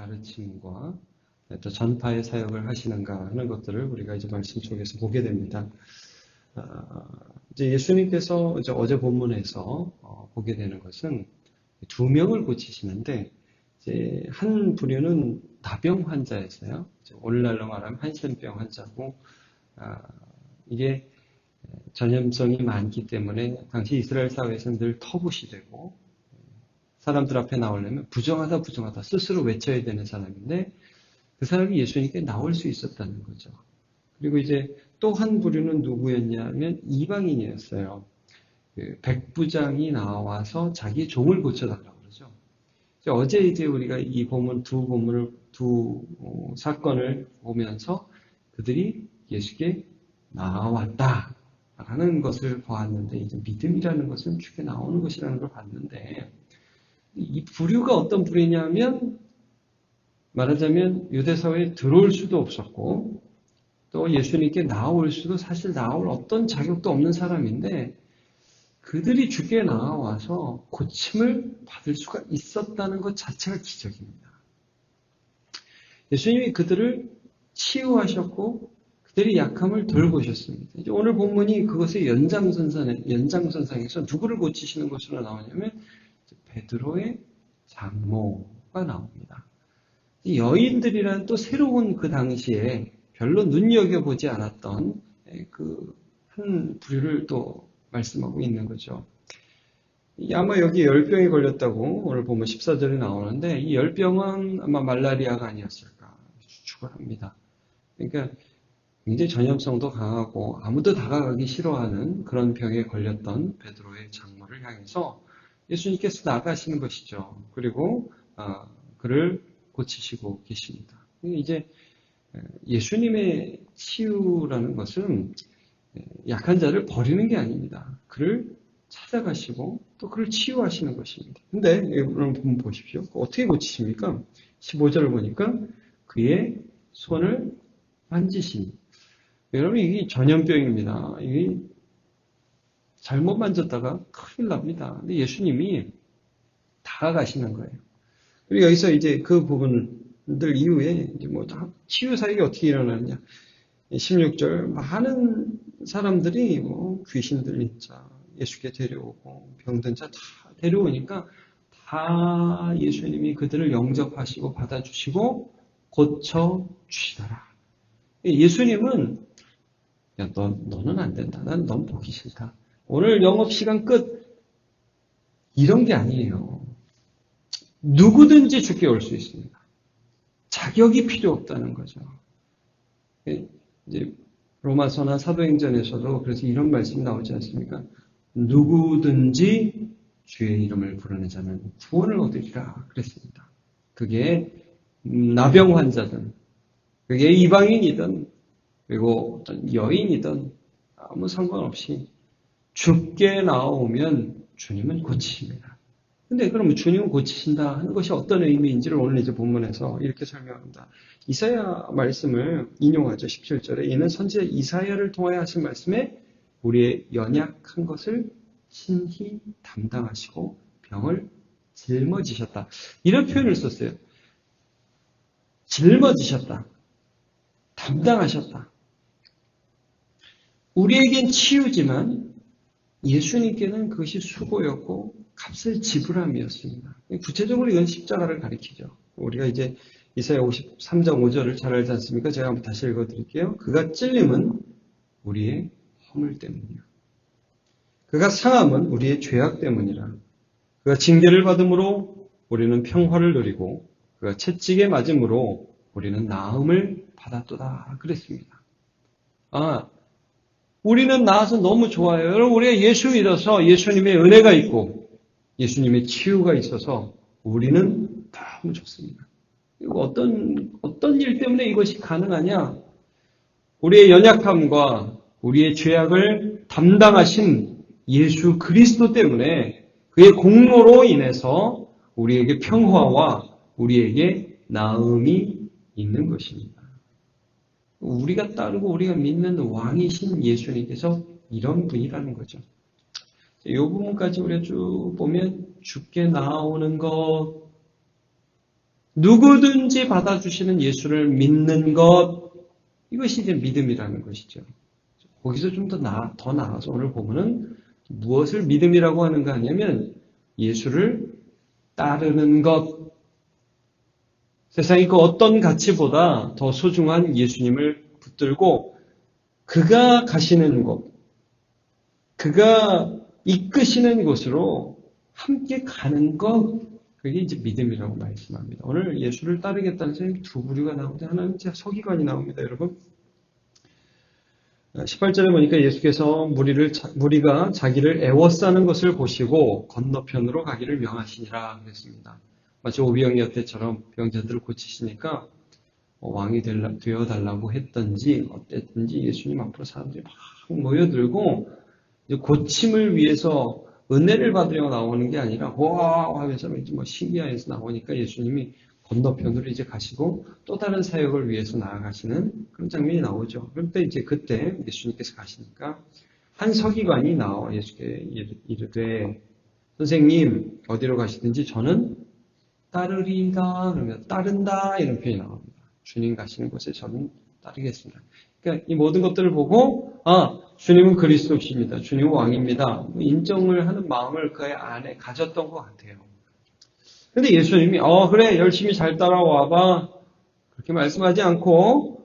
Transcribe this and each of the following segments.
가르침과 또 전파의 사역을 하시는가 하는 것들을 우리가 이제 말씀 속에서 보게 됩니다. 아, 이제 예수님께서 이제 어제 본문에서 어, 보게 되는 것은 두 명을 고치시는데 이제 한 부류는 나병 환자였어요. 오늘날로 말하면 한센병 환자고 아, 이게 전염성이 많기 때문에 당시 이스라엘 사회에서는 늘 터부시 되고 사람들 앞에 나오려면 부정하다 부정하다 스스로 외쳐야 되는 사람인데 그 사람이 예수님께 나올 수 있었다는 거죠. 그리고 이제 또 한 부류는 누구였냐면 이방인이었어요. 그 백부장이 나와서 자기 종을 고쳐달라고 그러죠. 어제 이제 우리가 이 본문 두 본문을 두 어, 사건을 보면서 그들이 예수께 나왔다. 라는 것을 보았는데, 이제 믿음이라는 것은 죽게 나오는 것이라는 걸 봤는데, 이 부류가 어떤 부류냐면, 말하자면 유대사회에 들어올 수도 없었고, 또 예수님께 나올 수도 사실 나올 어떤 자격도 없는 사람인데, 그들이 죽게 나와서 고침을 받을 수가 있었다는 것 자체가 기적입니다. 예수님이 그들을 치유하셨고 그들이 약함을 돌보셨습니다. 이제 오늘 본문이 그것의 연장선상에, 연장선상에서 누구를 고치시는 것으로 나오냐면 베드로의 장모가 나옵니다. 여인들이란 또 새로운 그 당시에 별로 눈여겨보지 않았던 그 한 부류를 또 말씀하고 있는 거죠. 아마 여기 열병이 걸렸다고 오늘 보면 14절에 나오는데 이 열병은 아마 말라리아가 아니었을까 추측합니다. 그러니까 굉장히 전염성도 강하고 아무도 다가가기 싫어하는 그런 병에 걸렸던 베드로의 장모를 향해서 예수님께서 나가시는 것이죠. 그리고 아, 그를 고치시고 계십니다. 이제 예수님의 치유라는 것은 약한 자를 버리는 게 아닙니다. 그를 찾아가시고 또 그를 치유하시는 것입니다. 근데 여러분 보십시오. 어떻게 고치십니까? 15절을 보니까 그의 손을 만지시니 여러분 이게 전염병입니다. 이게 잘못 만졌다가 큰일 납니다. 근데 예수님이 다가가시는 거예요. 그리고 여기서 이제 그 부분들 이후에 이제 뭐 치유 사역이 어떻게 일어나느냐. 16절 많은 사람들이 뭐 귀신 들린 자 예수께 데려오고 병든 자 다 데려오니까 다 예수님이 그들을 영접하시고 받아주시고 고쳐 주시더라. 예수님은 야, 너, 너는 안 된다. 난 넌 보기 싫다. 오늘 영업시간 끝. 이런 게 아니에요. 누구든지 죽게 올수 있습니다. 자격이 필요 없다는 거죠. 예, 이제 로마서나 사도행전에서도 그래서 이런 말씀이 나오지 않습니까? 누구든지 주의 이름을 부르는 자는 구원을 얻으리라 그랬습니다. 그게 나병 환자든, 그게 이방인이든, 그리고 어떤 여인이든 아무 상관없이 죽게 나오면 주님은 고치십니다. 근데 그러면 주님은 고치신다 하는 것이 어떤 의미인지를 오늘 이제 본문에서 이렇게 설명합니다. 이사야 말씀을 인용하죠. 17절에 이는 선지자 이사야를 통하여 하신 말씀에 우리의 연약한 것을 친히 담당하시고 병을 짊어지셨다. 이런 표현을 썼어요. 짊어지셨다. 담당하셨다. 우리에겐 치유지만 예수님께는 그것이 수고였고 값을 지불함이었습니다. 구체적으로 이건 십자가를 가리키죠. 우리가 이제 이사야 53장 5절을 잘 알지 않습니까? 제가 한번 다시 읽어드릴게요. 그가 찔림은 우리의 허물 때문이요. 그가 상함은 우리의 죄악 때문이라. 그가 징계를 받음으로 우리는 평화를 누리고 그가 채찍에 맞음으로 우리는 나음을 받았도다. 그랬습니다. 아, 우리는 나아서 너무 좋아요. 여러분, 우리가 예수 믿어서 예수님의 은혜가 있고 예수님의 치유가 있어서 우리는 너무 좋습니다. 그리고 어떤, 어떤 일 때문에 이것이 가능하냐? 우리의 연약함과 우리의 죄악을 담당하신 예수 그리스도 때문에 그의 공로로 인해서 우리에게 평화와 우리에게 나음이 있는 것입니다. 우리가 따르고 우리가 믿는 왕이신 예수님께서 이런 분이라는 거죠. 이 부분까지 우리가 쭉 보면 죽게 나오는 것, 누구든지 받아주시는 예수를 믿는 것, 이것이 이제 믿음이라는 것이죠. 거기서 좀 더 나, 더 나아서 오늘 보면은 무엇을 믿음이라고 하는가 하냐면 예수를 따르는 것. 세상이 그 어떤 가치보다 더 소중한 예수님을 붙들고 그가 가시는 곳, 그가 이끄시는 곳으로 함께 가는 것, 그게 이제 믿음이라고 말씀합니다. 오늘 예수를 따르겠다는 사람이 두 부류가 나오는데 하나는 진짜 서기관이 나옵니다, 여러분. 18절에 보니까 예수께서 무리를, 무리가 자기를 애워싸는 것을 보시고 건너편으로 가기를 명하시니라 그랬습니다. 마치 오비영이었 때처럼 병자들을 고치시니까 왕이 되어 달라고 했던지 어땠든지 예수님 앞으로 사람들이 막 모여들고 고침을 위해서 은혜를 받으려고 나오는 게 아니라 와 하면서 뭐 신기해서 나오니까 예수님이 건너편으로 이제 가시고 또 다른 사역을 위해서 나아가시는 그런 장면이 나오죠. 그런데 이제 그때 예수님께서 가시니까 한 서기관이 나와 예수께 이르되 선생님 어디로 가시든지 저는 따르리다 그러면 따른다 이런 표현이 나옵니다. 주님 가시는 곳에 저는 따르겠습니다. 그러니까 이 모든 것들을 보고 아 주님은 그리스도십니다. 주님은 왕입니다. 뭐 인정을 하는 마음을 그 안에 가졌던 것 같아요. 근데 예수님이 어 그래 열심히 잘 따라와봐 그렇게 말씀하지 않고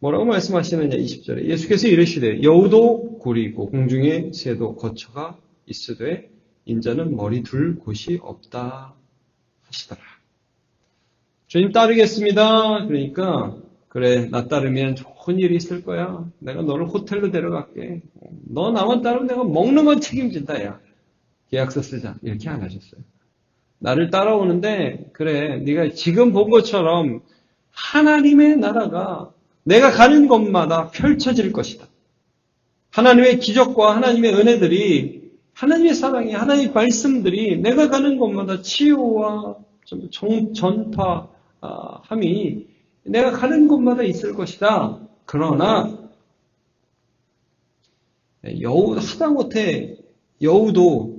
뭐라고 말씀하시느냐 20절에 예수께서 이르시되 여우도 구리고 공중에 새도 거처가 있으되 인자는 머리 둘 곳이 없다 하시더라. 주님 따르겠습니다. 그러니까 그래 나 따르면 좋은 일이 있을 거야. 내가 너를 호텔로 데려갈게. 너 나만 따르면 내가 먹는 건 책임진다 야. 계약서 쓰자. 이렇게 안 하셨어요. 나를 따라오는데 그래 네가 지금 본 것처럼 하나님의 나라가 내가 가는 곳마다 펼쳐질 것이다. 하나님의 기적과 하나님의 은혜들이 하나님의 사랑이 하나님의 말씀들이 내가 가는 곳마다 치유와 전파함이 내가 가는 곳마다 있을 것이다. 그러나 여우 하다못해 여우도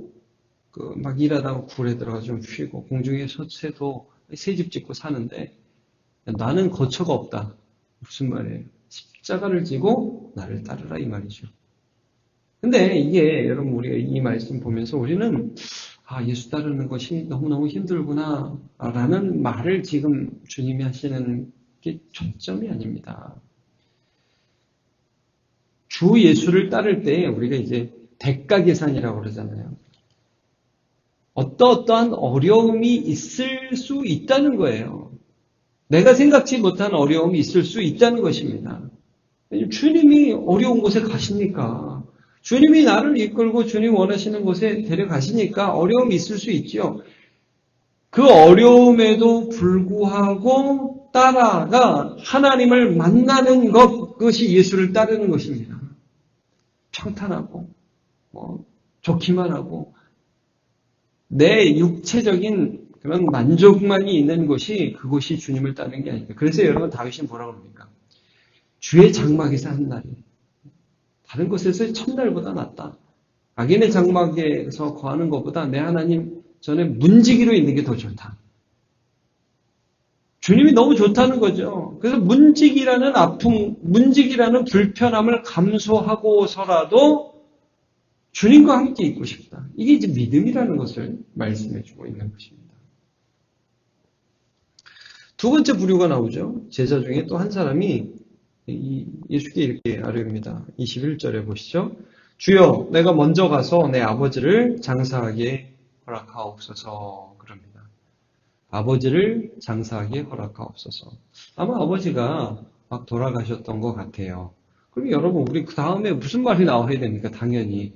그 막 일하다가 굴에 들어가 좀 쉬고 공중에 새도 새집 짓고 사는데 나는 거처가 없다. 무슨 말이에요? 십자가를 지고 나를 따르라 이 말이죠. 근데 이게 여러분 우리가 이 말씀 보면서 우리는 아 예수 따르는 것이 너무너무 힘들구나 라는 말을 지금 주님이 하시는 게 초점이 아닙니다. 주 예수를 따를 때 우리가 이제 대가 계산이라고 그러잖아요. 어떠어떠한 어려움이 있을 수 있다는 거예요. 내가 생각지 못한 어려움이 있을 수 있다는 것입니다. 주님이 어려운 곳에 가시니까, 주님이 나를 이끌고 주님 원하시는 곳에 데려가시니까 어려움이 있을 수 있죠. 그 어려움에도 불구하고 따라가 하나님을 만나는 것, 그것이 예수를 따르는 것입니다. 평탄하고, 뭐, 좋기만 하고, 내 육체적인 그런 만족만이 있는 곳이 그곳이 주님을 따르는 게 아닙니다. 그래서 여러분 다윗이 뭐라고 그럽니까? 주의 장막에서 한 날이 다른 곳에서 첫날보다 낫다. 악인의 장막에서 거하는 것보다 내 하나님 전에 문지기로 있는 게 더 좋다. 주님이 너무 좋다는 거죠. 그래서 문지기라는 아픔, 문지기라는 불편함을 감수하고서라도 주님과 함께 있고 싶다. 이게 이제 믿음이라는 것을 말씀해 주고 있는 것입니다. 두 번째 부류가 나오죠. 제자 중에 또 한 사람이 예수께 이렇게 아뢰입니다. 21절에 보시죠. 주여, 내가 먼저 가서 내 아버지를 장사하게 허락하옵소서. 그럽니다. 아버지를 장사하게 허락하옵소서. 아마 아버지가 막 돌아가셨던 것 같아요. 그럼 여러분, 우리 그 다음에 무슨 말이 나와야 됩니까? 당연히.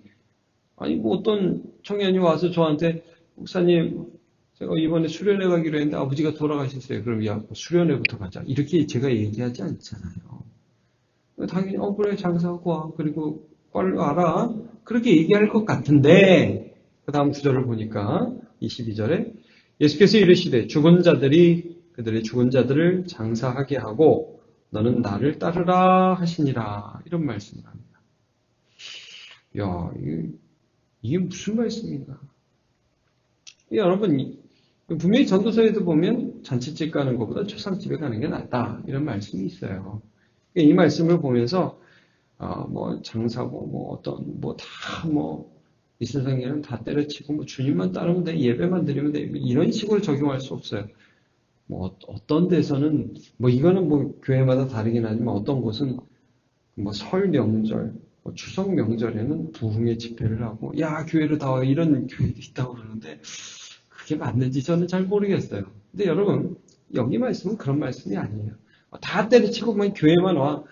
아니 뭐 어떤 청년이 와서 저한테 목사님 제가 이번에 수련회 가기로 했는데 아버지가 돌아가셨어요. 그럼 야 수련회부터 가자. 이렇게 제가 얘기하지 않잖아요. 당연히 어 그래 장사하고 와. 그리고 빨리 와라. 그렇게 얘기할 것 같은데 그 다음 구절을 보니까 22절에 예수께서 이르시되 죽은 자들이 그들의 죽은 자들을 장사하게 하고 너는 나를 따르라 하시니라 이런 말씀을 합니다. 야, 이게 무슨 말씀인가? 여러분, 분명히 전도서에도 보면 잔치집 가는 것보다 초상집에 가는 게 낫다. 이런 말씀이 있어요. 이 말씀을 보면서, 어, 뭐, 장사고, 뭐, 어떤, 뭐, 다, 뭐, 이 세상에는 다 때려치고, 뭐, 주님만 따르면 돼, 예배만 드리면 돼, 이런 식으로 적용할 수 없어요. 뭐, 어- 어떤 데서는, 뭐, 이거는 뭐, 교회마다 다르긴 하지만 어떤 곳은, 뭐, 설 명절, 뭐 추석 명절에는 부흥의 집회를 하고, 야, 교회로 다 와. 이런 교회도 있다고 그러는데, 그게 맞는지 저는 잘 모르겠어요. 근데 여러분, 여기 말씀은 그런 말씀이 아니에요. 다 때려치고 뭐 교회만 와.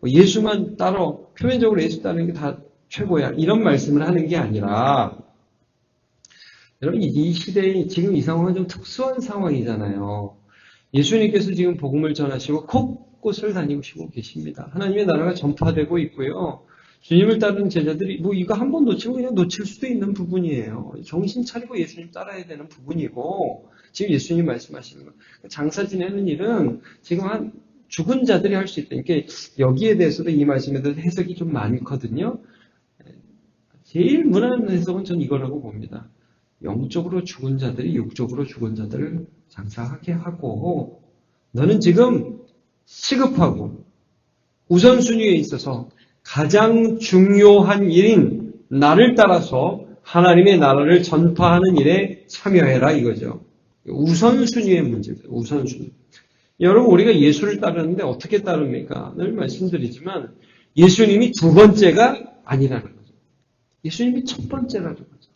뭐 예수만 따라, 표면적으로 예수 따르는 게 다 최고야. 이런 말씀을 하는 게 아니라, 여러분, 이 시대에 지금 이 상황은 좀 특수한 상황이잖아요. 예수님께서 지금 복음을 전하시고 곳곳을 다니시고 계십니다. 하나님의 나라가 전파되고 있고요. 주님을 따르는 제자들이 뭐 이거 한 번 놓치면 그냥 놓칠 수도 있는 부분이에요. 정신 차리고 예수님 따라야 되는 부분이고 지금 예수님 말씀하시는 거 장사 지내는 일은 지금 한 죽은 자들이 할 수 있다. 이렇게 여기에 대해서도 이 말씀에 대해서 해석이 좀 많거든요. 제일 무난한 해석은 전 이거라고 봅니다. 영적으로 죽은 자들이 육적으로 죽은 자들을 장사하게 하고 너는 지금 시급하고 우선순위에 있어서 가장 중요한 일인 나를 따라서 하나님의 나라를 전파하는 일에 참여해라 이거죠. 우선순위의 문제입니다. 우선순위. 여러분 우리가 예수를 따르는데 어떻게 따릅니까? 늘 말씀드리지만 예수님이 두 번째가 아니라는 거죠. 예수님이 첫 번째라는 거죠.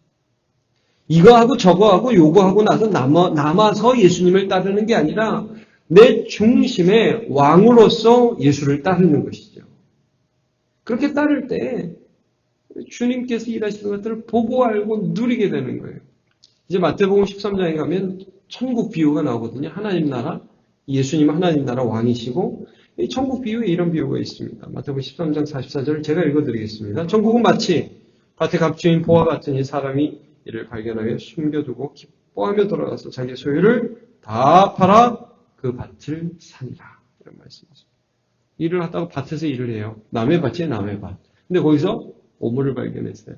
이거하고 저거하고 요거하고 나서 남아, 남아서 예수님을 따르는 게 아니라 내 중심의 왕으로서 예수를 따르는 것이죠. 그렇게 따를 때 주님께서 일하시는 것들을 보고 알고 누리게 되는 거예요. 이제 마태복음 13장에 가면 천국 비유가 나오거든요. 하나님 나라, 예수님은 하나님 나라 왕이시고 이 천국 비유에 이런 비유가 있습니다. 마태복음 13장 44절을 제가 읽어드리겠습니다. 천국은 마치 밭에 갑주인 보화 같은 이 사람이 이를 발견하여 숨겨두고 기뻐하며 돌아가서 자기 소유를 다 팔아 그 밭을 사니라. 이런 말씀이죠. 일을 하다가 밭에서 일을 해요. 남의 밭이에 남의 밭. 근데 거기서 오물을 발견했어요.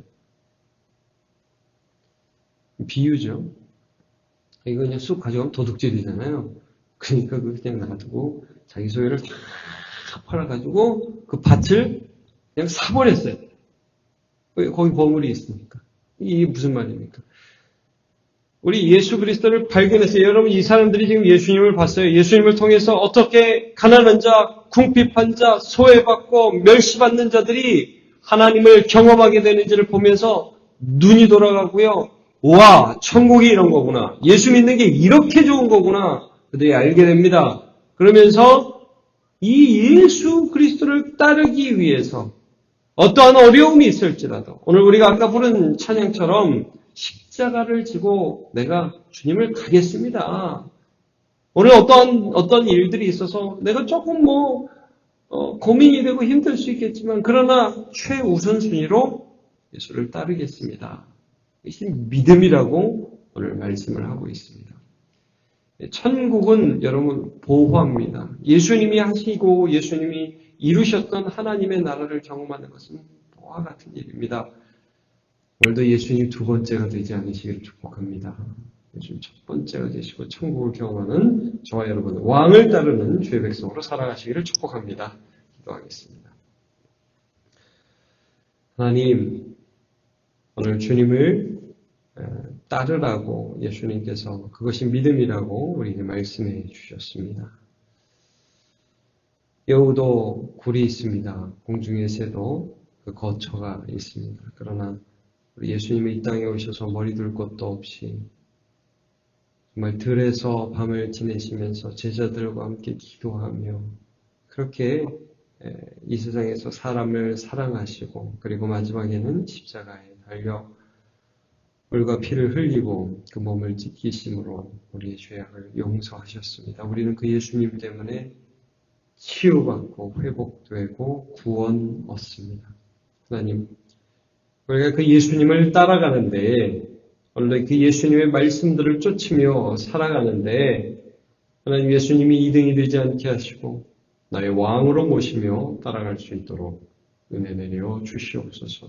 비유죠. 이거 그냥 쑥 가져가면 도둑질이잖아요. 그러니까 그 그냥 놔두고 자기 소유를 다 팔아가지고 그 밭을 그냥 사버렸어요. 거기 버물이 있으니까. 이게 무슨 말입니까? 우리 예수 그리스도를 발견했어요. 여러분 이 사람들이 지금 예수님을 봤어요. 예수님을 통해서 어떻게 가난한 자, 궁핍한 자, 소외받고 멸시받는 자들이 하나님을 경험하게 되는지를 보면서 눈이 돌아가고요. 와, 천국이 이런 거구나. 예수 믿는 게 이렇게 좋은 거구나. 그들이 알게 됩니다. 그러면서 이 예수 그리스도를 따르기 위해서 어떠한 어려움이 있을지라도 오늘 우리가 아까 부른 찬양처럼 십자가를 지고 내가 주님을 가겠습니다. 오늘 어떤 어떤 일들이 있어서 내가 조금 뭐 어, 고민이 되고 힘들 수 있겠지만 그러나 최우선 순위로 예수를 따르겠습니다. 이것이 믿음이라고 오늘 말씀을 하고 있습니다. 천국은 여러분 보호합니다. 예수님이 하시고 예수님이 이루셨던 하나님의 나라를 경험하는 것은 보화 같은 일입니다. 오늘도 예수님 두 번째가 되지 않으시기를 축복합니다. 예수님 첫 번째가 되시고 천국을 경험하는 저와 여러분 왕을 따르는 주의 백성으로 살아가시기를 축복합니다. 기도하겠습니다. 하나님 오늘 주님을 따르라고 예수님께서 그것이 믿음이라고 우리에게 말씀해 주셨습니다. 여우도 굴이 있습니다. 공중의 새도 그 거처가 있습니다. 그러나 우리 예수님이 이 땅에 오셔서 머리 둘 것도 없이 정말 들에서 밤을 지내시면서 제자들과 함께 기도하며 그렇게 이 세상에서 사람을 사랑하시고 그리고 마지막에는 십자가에 달려 물과 피를 흘리고 그 몸을 찢기심으로 우리의 죄악을 용서하셨습니다. 우리는 그 예수님 때문에 치유받고 회복되고 구원 얻습니다. 하나님, 우리가 그 예수님을 따라가는데, 원래 그 예수님의 말씀들을 쫓으며 살아가는데, 하나님 예수님이 2등이 되지 않게 하시고, 나의 왕으로 모시며 따라갈 수 있도록 은혜 내려 주시옵소서.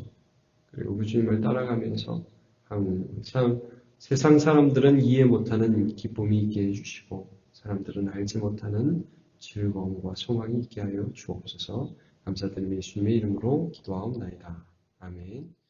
그리고 그 주님을 따라가면서 항상 세상 사람들은 이해 못하는 기쁨이 있게 해주시고 사람들은 알지 못하는 즐거움과 소망이 있게 하여 주옵소서 감사드리며 예수님의 이름으로 기도하옵나이다. 아멘